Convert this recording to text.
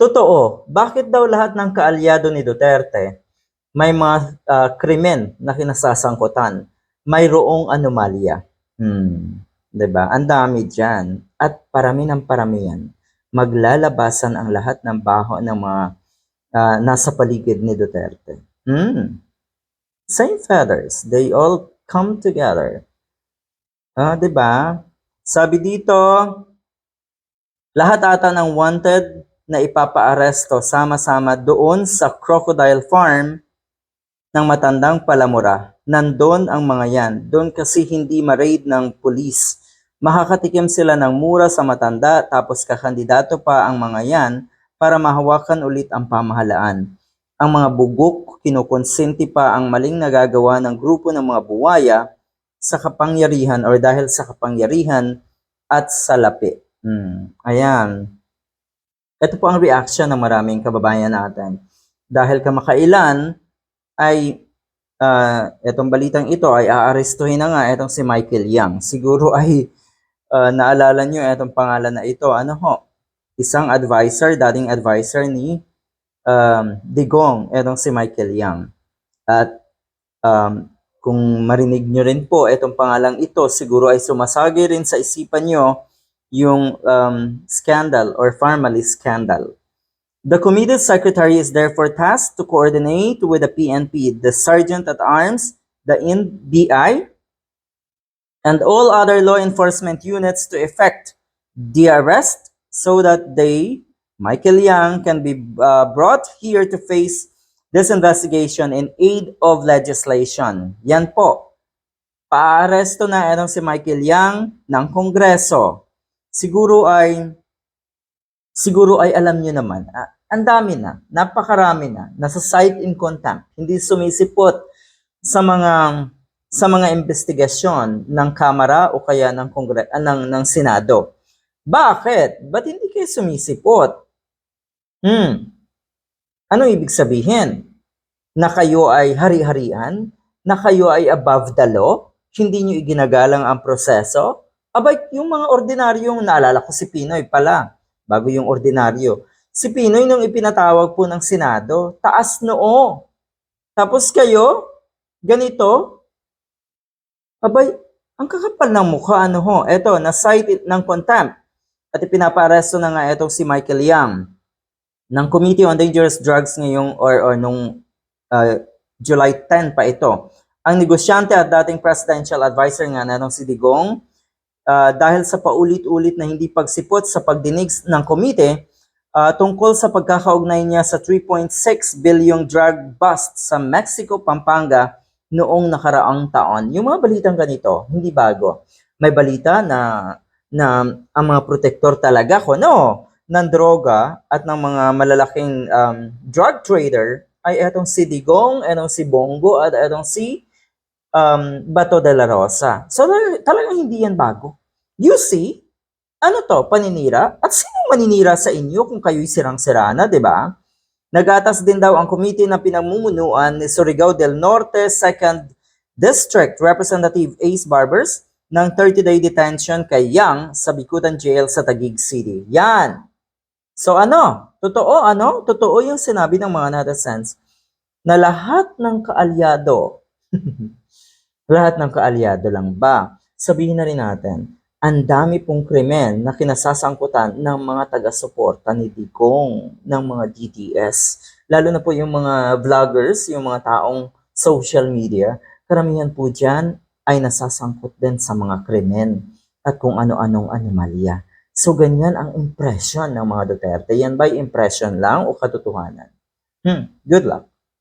Totoo, bakit daw lahat ng kaalyado ni Duterte may mga ah, krimen na kinasasangkutan? Mayroong anomalya. Hmm, 'di ba? Ang dami diyan at parami ng paramihan. Maglalabasan ang lahat ng baho ng mga ah, nasa paligid ni Duterte. Hmm. Same feathers, they all come together. Ah, 'di ba? Sabi dito, lahat ata ng wanted na ipapaaresto sama-sama doon sa Crocodile Farm ng matandang palamura. Nandun ang mga yan. Doon kasi hindi ma-raid ng pulis. Makakatikim sila ng mura sa matanda tapos kakandidato pa ang mga yan para mahawakan ulit ang pamahalaan. Ang mga bugok, kinukonsenti pa ang maling nagagawa ng grupo ng mga buwaya sa kapangyarihan or dahil sa kapangyarihan at sa lapi. Hmm. Ayan. Ito po ang reaction ng maraming kababayan natin. Dahil kamakailan ay ah, itong balitang ito ay aarestuhin na nga itong si Michael Yang. Siguro ay ah, naalala nyo itong pangalan na ito. Ano ho? Isang advisor, dating advisor ni um, Digong, itong si Michael Yang. At um, kung marinig nyo rin po itong pangalang ito, siguro ay sumasagi rin sa isipan nyo yung um, scandal or family scandal. The committee's secretary is therefore tasked to coordinate with the PNP, the Sergeant at Arms, the NBI, and all other law enforcement units to effect the arrest so that they, Michael Young, can be uh, brought here to face this investigation in aid of legislation. Yan po. Paaresto na itong si Michael Yang ng Kongreso. Siguro ay siguro ay alam nyo naman, ah, ang dami na, napakarami na, nasa site in contempt, hindi sumisipot sa mga sa mga investigasyon ng Kamara o kaya ng Kongre ah, ng, ng Senado. Bakit? Ba't hindi kayo sumisipot? Hmm. Ano ibig sabihin? Na kayo ay hari-harian? Na kayo ay above the law? Hindi nyo iginagalang ang proseso? Abay, yung mga ordinaryong naalala ko si Pinoy pala, bago yung ordinaryo. Si Pinoy nung ipinatawag po ng Senado, taas noo. Tapos kayo, ganito, abay, ang kakapal ng mukha, ano ho, eto, na-cite it ng contempt. At ipinaparesto na nga itong si Michael Yang ng Committee on Dangerous Drugs ngayong or, or nung uh, July 10 pa ito. Ang negosyante at dating presidential advisor nga na nung si Digong uh, dahil sa paulit-ulit na hindi pagsipot sa pagdinig ng komite uh, tungkol sa pagkakaugnay niya sa 3.6 billion drug bust sa Mexico, Pampanga noong nakaraang taon. Yung mga balitang ganito, hindi bago. May balita na na ang mga protektor talaga ko, no, ng droga at ng mga malalaking um, drug trader ay etong si Digong, etong si Bongo, at etong si um, Bato de la Rosa. So tal- talagang hindi yan bago. You see, ano to, paninira? At sino maninira sa inyo kung kayo'y sirang-sira na, di ba? Nagatas din daw ang committee na pinamumunuan ni Surigao del Norte 2nd District Representative Ace Barbers ng 30-day detention kay Yang sa Bikutan Jail sa Taguig City. Yan. So ano? Totoo ano? Totoo yung sinabi ng mga netizens na lahat ng kaalyado, lahat ng kaalyado lang ba? Sabihin na rin natin, ang dami pong krimen na kinasasangkutan ng mga taga-suporta ni Digong, ng mga DDS. Lalo na po yung mga vloggers, yung mga taong social media, karamihan po dyan ay nasasangkot din sa mga krimen at kung ano-anong anomalya. So, ganyan ang impression ng mga Duterte. Yan ba'y impression lang o katotohanan? Hmm, good luck.